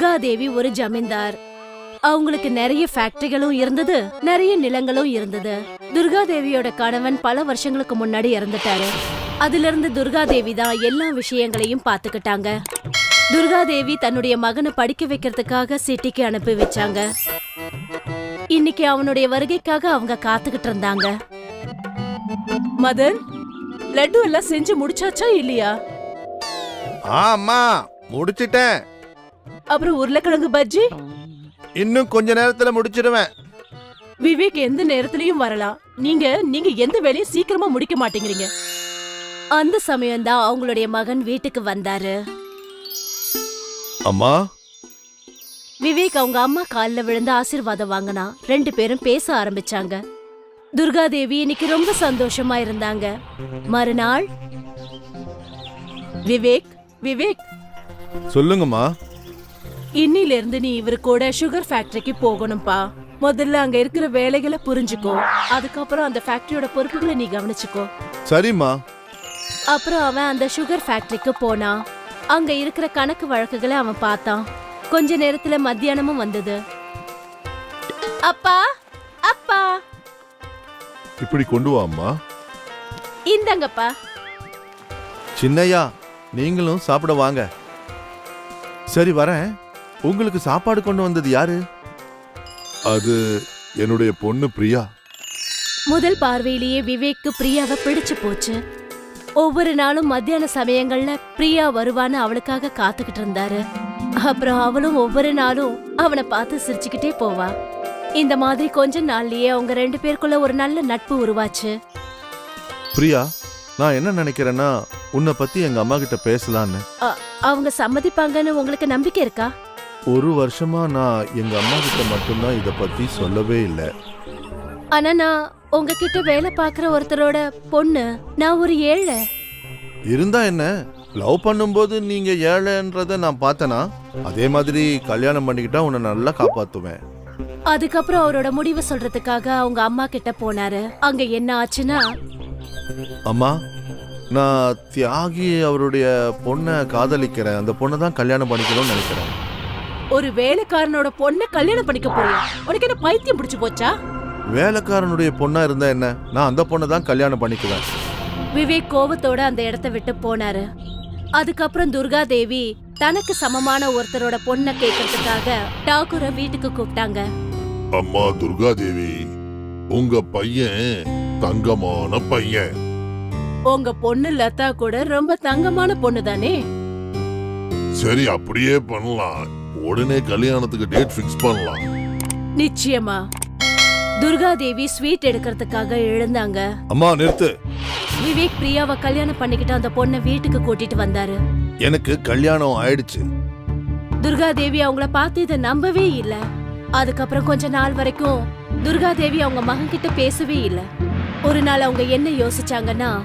துர்கா தேவி ஒரு ஜமீன்தார். அவங்களுக்கு நிறைய ஃபேக்டரிகளும் இருந்தது நிறைய நிலங்களும் இருந்தது. துர்கா தேவியோட கணவன் பல வருஷங்களுக்கு முன்னாடி இறந்துட்டாரு. அதுல இருந்து துர்கா தேவி தான் எல்லா விஷயங்களையும் பாத்துக்கிட்டாங்க துர்கா தேவி தன்னுடைய மகனை படிக்க வைக்கிறதுக்காக சிட்டிக்கு அனுப்பி வச்சாங்க. இன்னைக்கு அவனுடைய வருகைக்காக அவங்க காத்துக்கிட்டு இருந்தாங்க. மதன் லட்டு எல்லாம் செஞ்சு முடிச்சாச்சா இல்லையா? ஆ அம்மா முடிச்சிட்டேன். அப்புறம் உருளைக்கிழங்கு பஜ்ஜி? இன்னும் கொஞ்ச நேரத்துல முடிச்சிடுவேன் விவேக் எந்த நேரத்திலயும் வரலாம் நீங்க நீங்க எந்த வேலையும் சீக்கிரமா முடிக்க மாட்டேங்கிறீங்க. அந்த சமயம் தான் அவங்களுடைய மகன் வீட்டுக்கு வந்தாரு. அம்மா? விவேக் அவங்க அம்மா கால்ல விழுந்து ஆசீர்வாதம் வாங்கினா ரெண்டு பேரும் பேச ஆரம்பிச்சாங்க. துர்கா தேவி இன்னைக்கு ரொம்ப சந்தோஷமா இருந்தாங்க. மறுநாள் விவேக் விவேக். சொல்லுங்கம்மா. இன்னில இருந்து நீ இவரு கூட சுகர் ஃபேக்டரிக்கு போகணும்பா. முதல்ல அங்க இருக்கிற வேலைகளை புரிஞ்சுக்கோ. அதுக்கப்புறம் அந்த ஃபேக்டரியோட பொறுப்புகளை நீ கவனிச்சுக்கோ. சரிம்மா. அப்புறம் அவன் அந்த சுகர் ஃபேக்டரிக்கு போனான் அங்க இருக்கிற கணக்கு வழக்குகளை அவன் பார்த்தான். கொஞ்ச நேரத்துல மத்தியானமும் வந்தது. அப்பா அப்பா. இப்படி கொண்டு வா அம்மா. இந்தங்கப்பா. சின்னையா நீங்களும் சாப்பிட வாங்க. சரி வரேன். உங்களுக்கு சாப்பாடு கொண்டு வந்தது யாரு? அது என்னுடைய பொண்ணு பிரியா. முதல் பார்வையிலேயே விவேக்கு பிரியாவை பிடிச்சு போச்சு. ஒவ்வொரு நாளும் மத்தியான சமயங்கள்ல பிரியா வருவான்னு அவளுக்காக காத்துக்கிட்டு இருந்தாரு. அப்புறம் அவளும் ஒவ்வொரு நாளும் அவனை பார்த்து சிரிச்சுக்கிட்டே போவா. இந்த மாதிரி கொஞ்ச நாள்லயே அவங்க ரெண்டு பேருக்குள்ள ஒரு நல்ல நட்பு உருவாச்சு. பிரியா நான் என்ன நினைக்கிறேன்னா உன்னை பத்தி எங்க அம்மா கிட்ட பேசலான்னு. அ- அவங்க சம்மதிப்பாங்கன்னு உங்களுக்கு நம்பிக்கை இருக்கா? ஒரு வருஷமா நான் எங்க அம்மா கிட்ட மட்டும்தான் இத பத்தி சொல்லவே இல்லை. ஆனா நான் உங்ககிட்ட வேலை பார்க்குற ஒருத்தரோட பொண்ணு நான் ஒரு ஏழை. இருந்தா என்ன? லவ் பண்ணும்போது நீங்க ஏழைன்றத நான் பார்த்தனா அதே மாதிரி கல்யாணம் பண்ணிக்கிட்டா உன்னை நல்லா காப்பாத்துவேன். அதுக்கப்புறம் அவரோட முடிவை சொல்றதுக்காக அவங்க அம்மா கிட்ட போனாரு. அங்க என்ன ஆச்சுன்னா அம்மா நான் தியாகி அவருடைய பொண்ணை காதலிக்கிறேன். அந்த பொண்ணை தான் கல்யாணம் பண்ணிக்கணும்னு நினைக்கிறேன். ஒரு வேலைக்காரனோட பொண்ணை கல்யாணம் பண்ணிக்க போறியா? உனக்கு என்ன பைத்தியம் பிடிச்சு போச்சா? வேலைக்காரனுடைய பொண்ணா இருந்தா என்ன? நான் அந்த பொண்ணை தான் கல்யாணம் பண்ணிக்குவேன். விவேக் கோவத்தோட அந்த இடத்த விட்டு போனாரு. அதுக்கப்புறம் துர்கா தேவி தனக்கு சமமான ஒருத்தரோட பொண்ணை கேட்கறதுக்காக டாக்கூரை வீட்டுக்கு கூப்பிட்டாங்க. அம்மா துர்காதேவி உங்க பையன் தங்கமான பையன். உங்க பொண்ணு லதா கூட ரொம்ப தங்கமான பொண்ணு தானே சரி அப்படியே பண்ணலாம். உடனே கல்யாணத்துக்கு டேட் ஃபிக்ஸ் பண்ணலாம். நிச்சயமா. துர்கா தேவி ஸ்வீட் எடுக்கிறதுக்காக எழுந்தாங்க. அம்மா நிறுத்து. விவேக் பிரியாவை கல்யாணம் பண்ணிக்கிட்டு அந்த பொண்ணை வீட்டுக்கு கூட்டிட்டு வந்தாரு. எனக்கு கல்யாணம் ஆயிடுச்சு. துர்கா தேவி அவங்கள பார்த்து இதை நம்பவே இல்ல. அதுக்கப்புறம் கொஞ்ச நாள் வரைக்கும் துர்கா தேவி அவங்க மகன் கிட்ட பேசவே இல்ல. ஒரு நாள் அவங்க என்ன யோசிச்சாங்கன்னா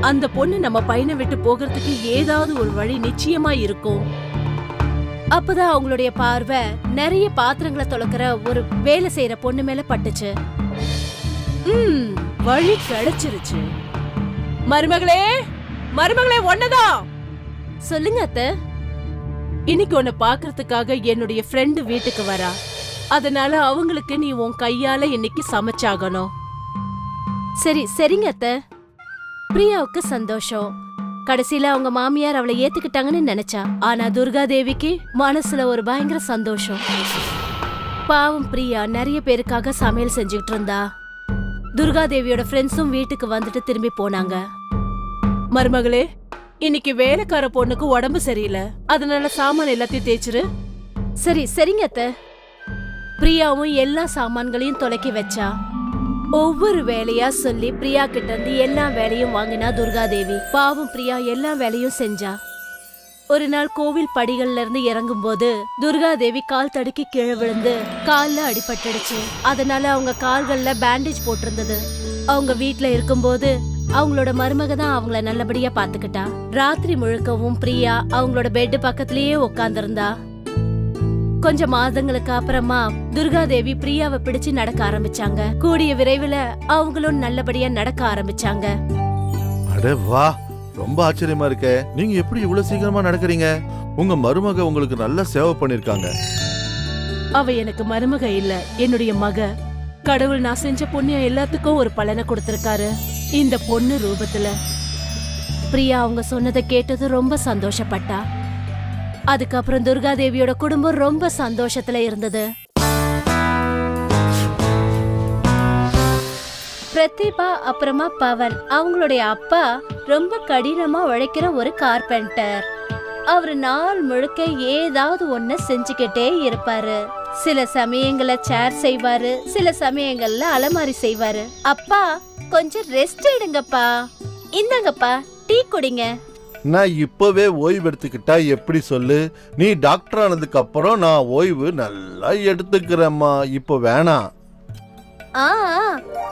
அந்த பொண்ணு நம்ம பையனை விட்டு போகிறதுக்கு ஏதாவது ஒரு வழி நிச்சயமா இருக்கும். அப்பதான் அவங்களுடைய பார்வை நிறைய பாத்திரங்களை தொலைக்கிற ஒரு வேலை செய்யற பொண்ணு மேல பட்டுச்சு. ம் வழி கிடைச்சிருச்சு. மருமகளே மருமகளே ஒன்னதான் சொல்லுங்க அத்தை. இன்னைக்கு உன்னை பாக்குறதுக்காக என்னுடைய ஃப்ரெண்டு வீட்டுக்கு வரா. அதனால அவங்களுக்கு நீ உன் கையால இன்னைக்கு சமைச்சாகணும். சரி சரிங்க அத்த. பிரியாவுக்கு சந்தோஷம். கடைசியில அவங்க மாமியார் அவளை ஏத்துக்கிட்டாங்கன்னு நினைச்சா. ஆனா துர்கா தேவிக்கு மனசுல ஒரு பயங்கர சந்தோஷம். பாவம் பிரியா நிறைய பேருக்காக சமையல் செஞ்சுக்கிட்டு இருந்தா. துர்கா தேவியோட ஃப்ரெண்ட்ஸும் வீட்டுக்கு வந்துட்டு திரும்பி போனாங்க. மருமகளே இன்னைக்கு வேலைக்கார பொண்ணுக்கு உடம்பு சரியில்லை. அதனால சாமான் எல்லாத்தையும் தேய்ச்சிரு. சரி சரிங்க அத்தை. பிரியாவும் எல்லா சாமான்களையும் தொலைக்கி வச்சா. ஒவ்வொரு வேலையா சொல்லி பிரியா கிட்ட இருந்து எல்லா வேலையும் வாங்கினா துர்கா தேவி பாவம் பிரியா எல்லா வேலையும் செஞ்சா. ஒரு நாள் கோவில் படிகள்ல இருந்து இறங்கும்போது துர்கா தேவி கால் தடுக்கி கீழே விழுந்து கால்ல அடிபட்டுடுச்சு. அதனால அவங்க கால்கள்ல பேண்டேஜ் போட்டிருந்தது. அவங்க வீட்ல இருக்கும்போது அவங்களோட மருமக தான் அவங்கள நல்லபடியா பாத்துக்கிட்டா ராத்திரி முழுக்கவும் பிரியா அவங்களோட பெட் பக்கத்திலேயே உட்காந்துருந்தா கொஞ்ச மாதங்களுக்கு அப்புறமா துர்கா தேவி பிரியாவை பிடிச்சு நடக்க ஆரம்பிச்சாங்க. கூடிய விரைவில் அவங்களும் நல்லபடியா நடக்க ஆரம்பிச்சாங்க. அட வா ரொம்ப ஆச்சரியமா இருக்கே. நீங்க எப்படி இவ்வளவு சீக்கிரமா நடக்கிறீங்க? உங்க மருமக உங்களுக்கு நல்ல சேவை பண்ணிருக்காங்க. அவ எனக்கு மருமக இல்ல என்னுடைய மக. கடவுள் நான் செஞ்ச புண்ணியம் எல்லாத்துக்கும் ஒரு பலனை கொடுத்திருக்காரு. இந்த பொண்ணு ரூபத்துல. பிரியா அவங்க சொன்னதை கேட்டது ரொம்ப சந்தோஷப்பட்டா. அதுக்கப்புறம் துர்கா தேவியோட குடும்பம் ரொம்ப சந்தோஷத்துல இருந்தது. பிரதீபா அப்புறமா பவன் அவங்களுடைய அப்பா ரொம்ப கடினமா உழைக்கிற ஒரு கார்பெண்டர். அவர் நாள் முழுக்க ஏதாவது ஒண்ணு செஞ்சுக்கிட்டே இருப்பாரு. சில சமயங்கள சேர் செய்வாரு சில சமயங்கள்ல அலமாரி செய்வாரு. அப்பா கொஞ்சம் ரெஸ்ட் எடுங்கப்பா. இந்தாங்கப்பா டீ குடிங்க. நான் இப்போவே ஓய்வு எடுத்துக்கிட்டா எப்படி சொல்லு? நீ டாக்டர் ஆனதுக்கு அப்புறம் நான் ஓய்வு நல்லா எடுத்துக்கிறேம்மா. இப்போ வேணாம் ஆ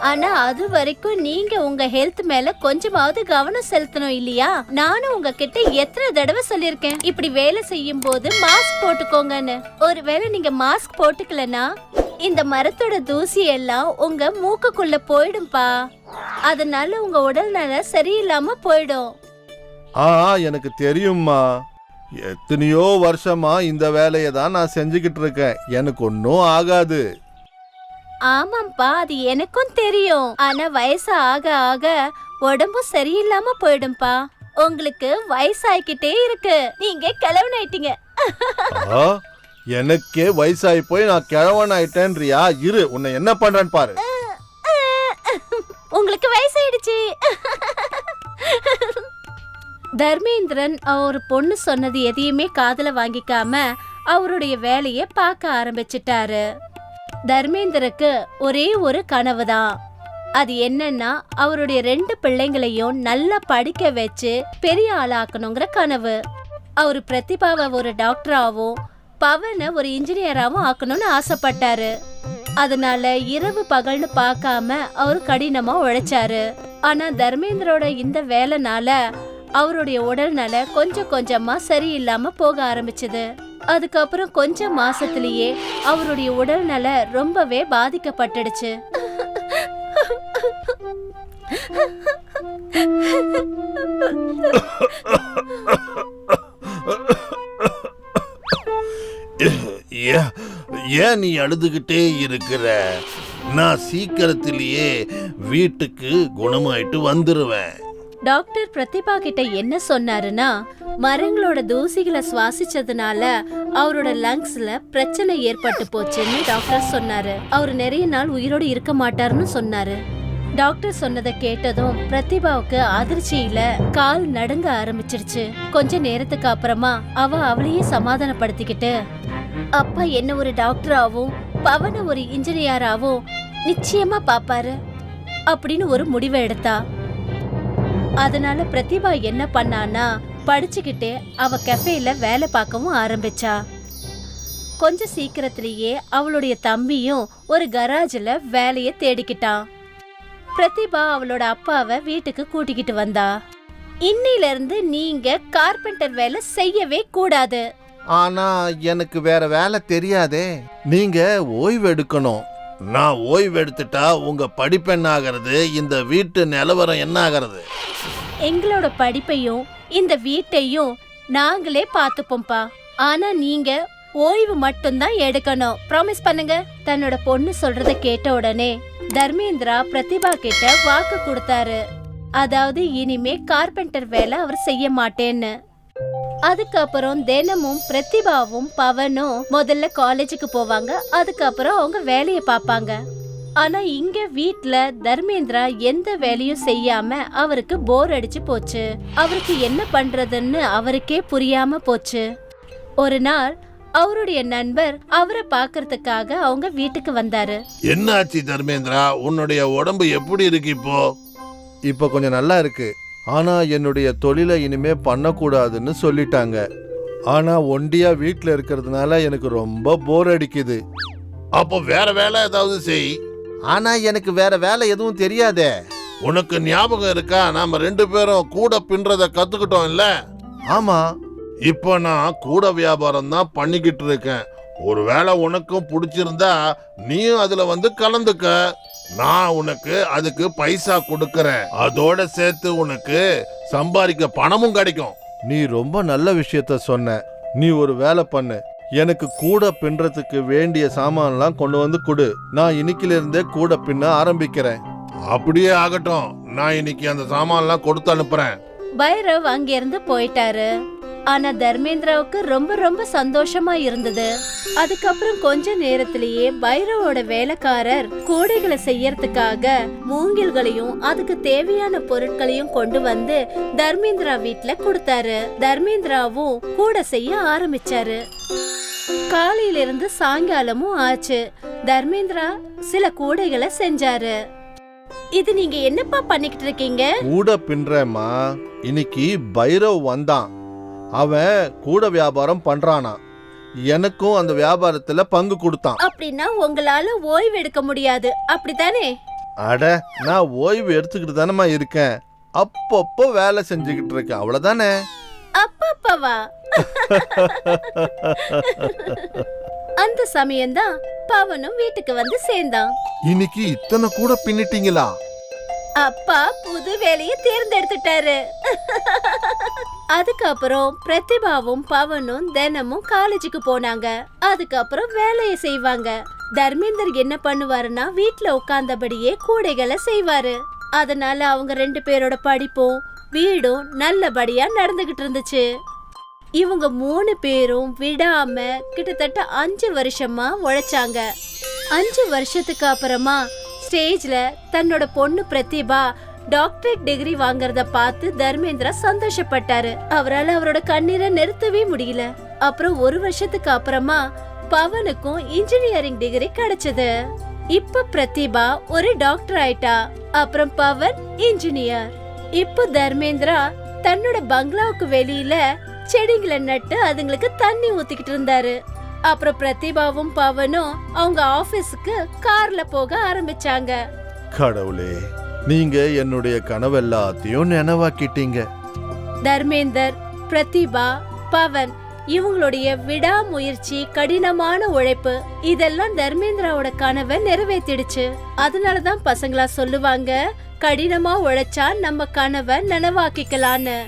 ஆனா அது வரைக்கும் நீங்க உங்க ஹெல்த் மேல கொஞ்சமாவது கவனம் செலுத்தணும் இல்லையா? நானும் உங்ககிட்ட எத்தனை தடவை சொல்லிருக்கேன் இப்படி வேலை செய்யும் போது மாஸ்க் போட்டுக்கோங்கன்னு. ஒருவேளை நீங்க மாஸ்க் போட்டுக்கலனா இந்த மரத்தோட தூசி எல்லாம் உங்க மூக்குக்குள்ள போயிடும்பா. அதனால உங்க உடல் நல சரியில்லாம போயிடும். ஆ எனக்கு தெரியும்மா. எத்தனையோ வருஷமா இந்த வேலையை தான் நான் செஞ்சுக்கிட்டு இருக்கேன். எனக்கு ஒன்றும் ஆகாது. ஆமாப்பா அது எனக்கும் தெரியும். ஆனா வயசு ஆக ஆக உடம்பு சரியில்லாம போயிடும்பா உங்களுக்கு வயசாயிக்கிட்டே இருக்கு. நீங்க கிழவனாயிட்டீங்க. ஆ, எனக்கே வயசாகி போய் நான் கிழவன் ஆயிட்டேன்றியா இரு உன்னை என்ன பண்றேன்னு பாரு. உங்களுக்கு வயசாயிடுச்சு. தர்மேந்திரன் அவர் பொண்ணு சொன்னது எதையுமே காதல வாங்கிக்காம அவருடைய வேலையை பார்க்க ஆரம்பிச்சிட்டாரு. தர்மேந்திரக்கு ஒரே ஒரு கனவு தான் அது என்னன்னா அவருடைய ரெண்டு பிள்ளைங்களையும் நல்லா படிக்க வச்சு பெரிய ஆளாக்கணுங்கிற கனவு. அவர் பிரதிபாவை ஒரு டாக்டராகவும் பவனை ஒரு இன்ஜினியராகவும் ஆக்கணும்னு ஆசைப்பட்டாரு. அதனால இரவு பகல்னு பார்க்காம அவர் கடினமா உழைச்சாரு. ஆனா தர்மேந்திரோட இந்த வேலைனால அவருடைய உடல்நல கொஞ்சம் கொஞ்சமா சரியில்லாம போக ஆரம்பிச்சது. அதுக்கப்புறம் கொஞ்ச மாசத்திலேயே அவருடைய உடல்நல ரொம்பவே பாதிக்கப்பட்டுடுச்சு. ஏன் நீ அழுதுகிட்டே இருக்கிற? நான் சீக்கிரத்திலேயே வீட்டுக்கு குணமாயிட்டு வந்துருவேன். டாக்டர் பிரதிபா கிட்ட என்ன சொன்னாருன்னா மரங்களோட தூசிகளை சுவாசிச்சதுனால அவரோட லங்ஸ்ல பிரச்சனை ஏற்பட்டு போச்சுன்னு டாக்டர் சொன்னாரு. அவர் நிறைய நாள் உயிரோடு இருக்க மாட்டாருன்னு சொன்னாரு. டாக்டர் சொன்னதை கேட்டதும் பிரதிபாவுக்கு அதிர்ச்சியில கால் நடுங்க ஆரம்பிச்சிருச்சு. கொஞ்ச நேரத்துக்கு அப்புறமா அவ அவளையே சமாதானப்படுத்திக்கிட்டு அப்பா என்ன ஒரு டாக்டராகவும் பவன ஒரு இன்ஜினியராகவும் நிச்சயமா பாப்பாரு அப்படின்னு ஒரு முடிவை எடுத்தா. அதனால பிரதிபா என்ன பண்ணானா படிச்சுக்கிட்டே அவ கெஃபேல வேலை பார்க்கவும் ஆரம்பிச்சா. கொஞ்சம் சீக்கிரத்திலேயே அவளுடைய தம்பியும் ஒரு கராஜில் வேலையை தேடிக்கிட்டான். பிரதிபா அவளோட அப்பாவை வீட்டுக்கு கூட்டிக்கிட்டு வந்தா. இன்னில இருந்து நீங்க கார்பெண்டர் வேலை செய்யவே கூடாது. ஆனா எனக்கு வேற வேலை தெரியாதே. நீங்க ஓய்வு எடுக்கணும். நான் ஓய்வு எடுத்துட்டா உங்க படிப்பு என்ன ஆகிறது இந்த வீட்டு நிலவரம் என்ன ஆகிறது எங்களோட படிப்பையும் இந்த வீட்டையும் நாங்களே பார்த்துப்போம்ப்பா. ஆனா நீங்க ஓய்வு மட்டும்தான் எடுக்கணும். ப்ராமிஸ் பண்ணுங்க. தன்னோட பொண்ணு சொல்றத கேட்ட உடனே தர்மேந்திரா பிரதிபா கிட்ட வாக்கு கொடுத்தாரு. அதாவது இனிமே கார்பெண்டர் வேலை அவர் செய்ய மாட்டேன்னு. அதுக்கப்புறம் தினமும் பிரதிபாவும் பவனும் முதல்ல காலேஜுக்கு போவாங்க. அதுக்கப்புறம் அவங்க வேலையை பார்ப்பாங்க. ஆனா இங்க வீட்ல தர்மேந்திரா எந்த வேலையும் செய்யாம அவருக்கு போர் அடிச்சு போச்சு. அவருக்கு என்ன பண்றதுன்னு அவருக்கே புரியாம போச்சு. ஒரு நாள் அவருடைய நண்பர் அவரை பார்க்கறதுக்காக அவங்க வீட்டுக்கு வந்தாரு. என்னாச்சு தர்மேந்திரா? உன்னுடைய உடம்பு எப்படி இருக்கு இப்போ? இப்போ கொஞ்சம் நல்லா இருக்கு. ஆனா என்னுடைய தொழிலை இனிமே பண்ணக்கூடாதுன்னு சொல்லிட்டாங்க. ஆனா ஒண்டியா வீட்டில் இருக்கிறதுனால எனக்கு ரொம்ப போர் அடிக்குது. அப்போ வேற வேலை ஏதாவது செய். ஆனா எனக்கு வேற வேலை எதுவும் தெரியாதே. உனக்கு ஞாபகம் இருக்கா? நாம ரெண்டு பேரும் கூட பின்றத கத்துக்கிட்டோம் இல்ல ஆமா. இப்போ நான் கூட வியாபாரம் தான் பண்ணிக்கிட்டு இருக்கேன். ஒருவேளை உனக்கும் பிடிச்சிருந்தா நீயும் அதுல வந்து கலந்துக்க. நான் உனக்கு அதுக்கு பைசா கொடுக்கறேன். அதோட சேர்த்து உனக்கு சம்பாதிக்க பணமும் கிடைக்கும். நீ ரொம்ப நல்ல விஷயத்த சொன்ன. நீ ஒரு வேலை பண்ணு. எனக்கு கூட பின்றதுக்கு வேண்டிய சாமான்லாம் கொண்டு வந்து கொடு. நான் இன்னைக்குல இருந்தே கூட பின்ன ஆரம்பிக்கிறேன். அப்படியே ஆகட்டும். நான் இன்னைக்கு அந்த சாமான்லாம் கொடுத்து அனுப்புறேன். பைரவ் அங்கிருந்து போயிட்டாரு. ஆனா தர்மேந்திராவுக்கு ரொம்ப ரொம்ப சந்தோஷமா இருந்தது. அதுக்கப்புறம் கொஞ்ச நேரத்திலேயே பைரவோட வேலைக்காரர் கூடைகளை செய்யறதுக்காக மூங்கில்களையும் அதுக்கு தேவையான பொருட்களையும் கொண்டு வந்து தர்மேந்திரா வீட்டுல கொடுத்தாரு. தர்மேந்திராவும் கூட செய்ய ஆரம்பிச்சாரு. காலையில இருந்து சாயங்காலமும் ஆச்சு. தர்மேந்திரா சில கூடைகளை செஞ்சாரு. இது நீங்க என்னப்பா பண்ணிக்கிட்டு இருக்கீங்க? கூட பின்றேம்மா. இன்னைக்கு பைரவ் வந்தான். அவன் கூட வியாபாரம் பண்றானா? எனக்கும் அந்த வியாபாரத்துல பங்கு கொடுத்தான். அப்படின்னா உங்களால ஓய்வு எடுக்க முடியாது. அப்படித்தானே? அட நான் ஓய்வு எடுத்துக்கிட்டு தானேம்மா இருக்கேன். அப்பப்போ வேலை செஞ்சுக்கிட்டு இருக்கேன். அவ்வளவுதானே? அப்பப்பவா? அந்த சமயம்தான் பவனும் வீட்டுக்கு வந்து சேர்ந்தான். இன்னைக்கு இத்தனை கூட பின்னிட்டீங்களா? அப்பா புது வேலையை தேர்ந்தெடுத்துட்டாரு. அதுக்கப்புறம் பிரதிபாவும் பவனும் தினமும் காலேஜுக்கு போனாங்க. அதுக்கப்புறம் வேலையை செய்வாங்க. தர்மேந்தர் என்ன பண்ணுவாருன்னா வீட்ல உட்கார்ந்தபடியே கூடைகளை செய்வாரு. அதனால அவங்க ரெண்டு பேரோட படிப்பும் வீடும் நல்லபடியா நடந்துகிட்டு இருந்துச்சு. இவங்க மூணு பேரும் விடாம கிட்டத்தட்ட அஞ்சு வருஷமா உழைச்சாங்க. அஞ்சு வருஷத்துக்கு அப்புறமா ஸ்டேஜ்ல தன்னோட பொண்ணு பிரதிபா டாக்டரேட் டிகிரி வாங்குறத பார்த்து தர்மேந்திரா சந்தோஷப்பட்டாரு. அவரால் அவரோட கண்ணீரை நிறுத்தவே முடியல. அப்புறம் ஒரு வருஷத்துக்கு அப்புறமா பவனுக்கும் இன்ஜினியரிங் டிகிரி கிடைச்சது. இப்ப பிரதிபா ஒரு டாக்டர் ஆயிட்டா. அப்புறம் பவன் இன்ஜினியர் இப்போ தர்மேந்திரா தன்னோட பங்களாவுக்கு வெளியில செடிங்களை நட்டு அதுங்களுக்கு தண்ணி ஊத்திக்கிட்டு இருந்தாரு. அப்புறம் பிரதிபாவும் பவனும் அவங்க ஆபீஸ்க்கு கார்ல போக ஆரம்பிச்சாங்க. கடவுளே நீங்க என்னுடைய கனவெல்லாத்தையும் நினைவாக்கிட்டீங்க. தர்மேந்தர் பிரதிபா பவன் இவங்களுடைய விடாமுயற்சி கடினமான உழைப்பு இதெல்லாம் தர்மேந்திராவோட கனவை நிறைவேத்திடுச்சு அதனாலதான் பசங்களா சொல்லுவாங்க கடினமா உழைச்சா நம்ம கனவை நனவாக்கிக்கலான்னு.